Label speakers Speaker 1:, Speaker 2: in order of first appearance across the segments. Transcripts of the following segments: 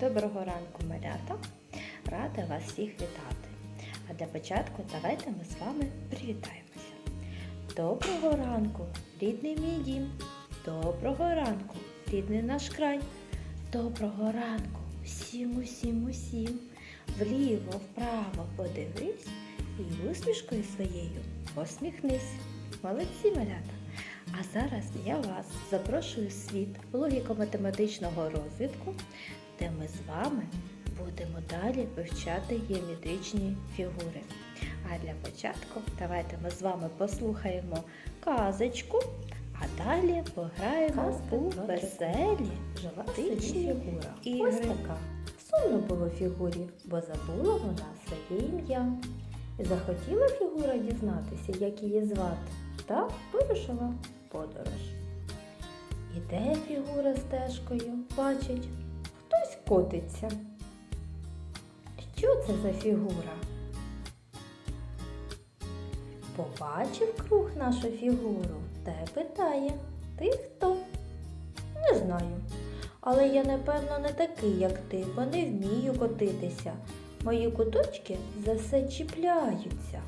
Speaker 1: Доброго ранку, малята! Рада вас всіх вітати. А для початку давайте ми з вами привітаємося. Доброго ранку, рідний мій дім. Доброго ранку, рідний наш край. Доброго ранку, всім, усім, усім. Вліво, вправо подивись і усмішкою своєю посміхнись. Молодці, малята! А зараз я вас запрошую в світ логіко-математичного розвитку, де ми з вами будемо далі вивчати геометричні фігури. А для початку давайте ми з вами послухаємо казочку, а далі пограємо
Speaker 2: Казка
Speaker 1: у веселі жовтичні
Speaker 2: фігура.
Speaker 1: ігри.
Speaker 2: Ось така. Сумно було фігурі, бо забула вона своє ім'я. Захотіла фігура дізнатися, як її звати, та вирушила в подорож. Іде фігура стежкою, бачить, котиться. Що це за фігура? Побачив круг нашу фігуру та й питає, ти хто? Не знаю. Але я, напевно, не такий, як ти, бо не вмію котитися. Мої куточки за все чіпляються.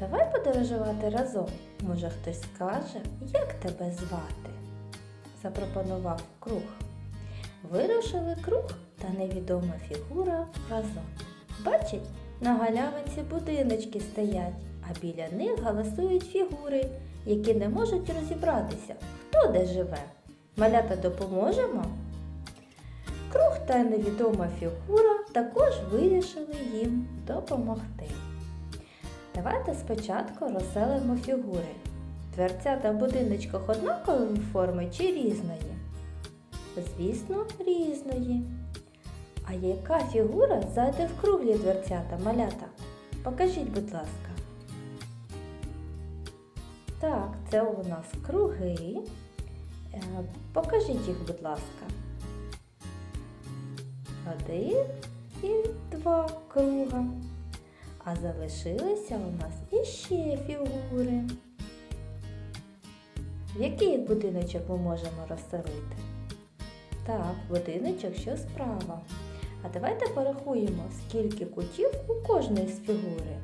Speaker 2: Давай подорожувати разом. Може, хтось скаже, як тебе звати? запропонував круг. Вирушили круг та невідома фігура разом. Бачить, на галявинці будиночки стоять, а біля них галасують фігури, які не можуть розібратися, хто де живе. Малята допоможемо? Круг та невідома фігура також вирішили їм допомогти. Давайте спочатку розселимо фігури. Дверцята в будиночках однакової форми чи різної? Звісно, різної. А яка фігура зайде в круглі дверцята, малята? Покажіть, будь ласка. Так, це у нас круги. Е, Покажіть їх, будь ласка. Один і два круга. А залишилися у нас іще фігури. В який будиночок ми можемо розселити? Так, будиночок, що справа. А давайте порахуємо, скільки кутів у кожної з фігури.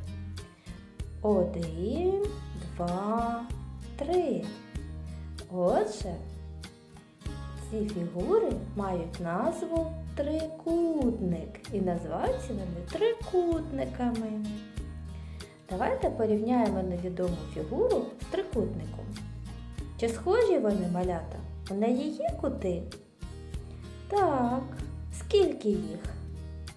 Speaker 2: Один, два, три. Отже, ці фігури мають назву трикутник і називаються вони трикутниками. Давайте порівняємо невідому фігуру з трикутником. Чи схожі вони малята? У неї є кути? Так, скільки їх?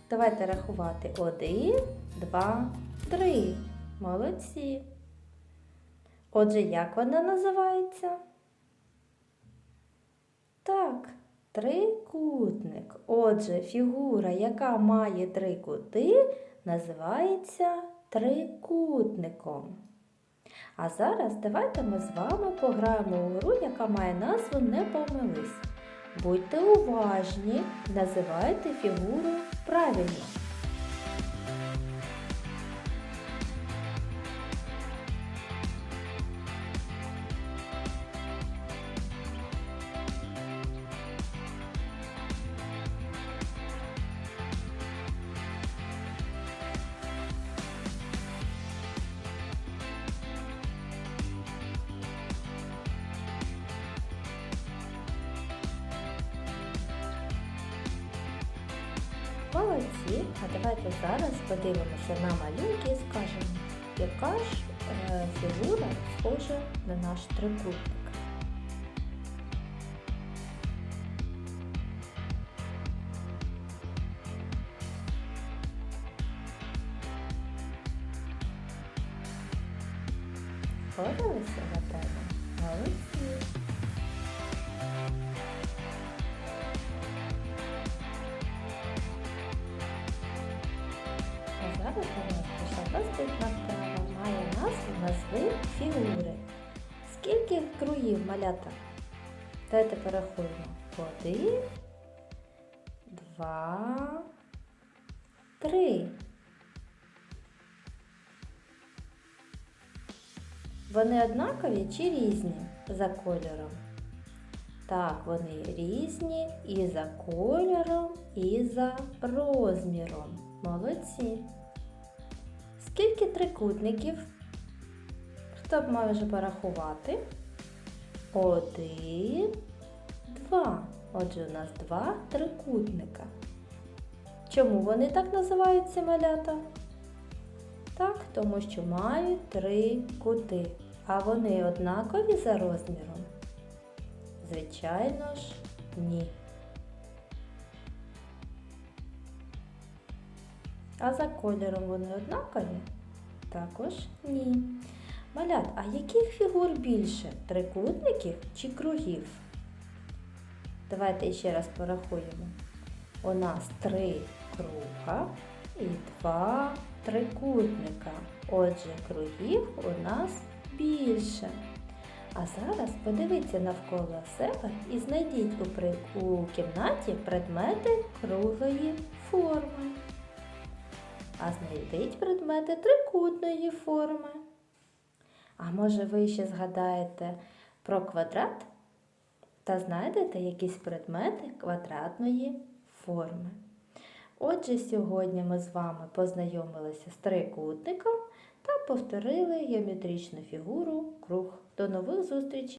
Speaker 2: Давайте рахувати. Один, два, три. Молодці. Отже, як вона називається? Так, трикутник. Отже, фігура, яка має три кути, називається трикутником. А зараз давайте ми з вами пограємо у гру, яка має назву Не помились. Будьте уважні, називайте фігуру правильно. Молодці, а давайте зараз подивимося на малюнки і скажемо, яка ж е, фігура схожа на наш трикутник. Впоралися на тебе? Назви фігури. Скільки кругів малята? Давайте порахуємо. Один, два, три. Вони однакові чи різні за кольором? Так, вони різні і за кольором, і за розміром. Молодці. Скільки трикутників? Хто б може порахувати? Один, два. Отже, у нас два трикутника. Чому вони так називаються малята? Так, тому що мають три кути. А вони однакові за розміром? Звичайно ж, ні. А за кольором вони однакові? Також ні. Малят, а яких фігур більше? Трикутників чи кругів? Давайте ще раз порахуємо. У нас три круга і два трикутника. Отже, кругів у нас більше. А зараз подивіться навколо себе і знайдіть у, у кімнаті предмети круглої форми. А знайдіть предмети трикутної форми. А може ви ще згадаєте про квадрат та знайдете якісь предмети квадратної форми. Отже, сьогодні ми з вами познайомилися з трикутником та повторили геометричну фігуру круг. До нових зустрічей!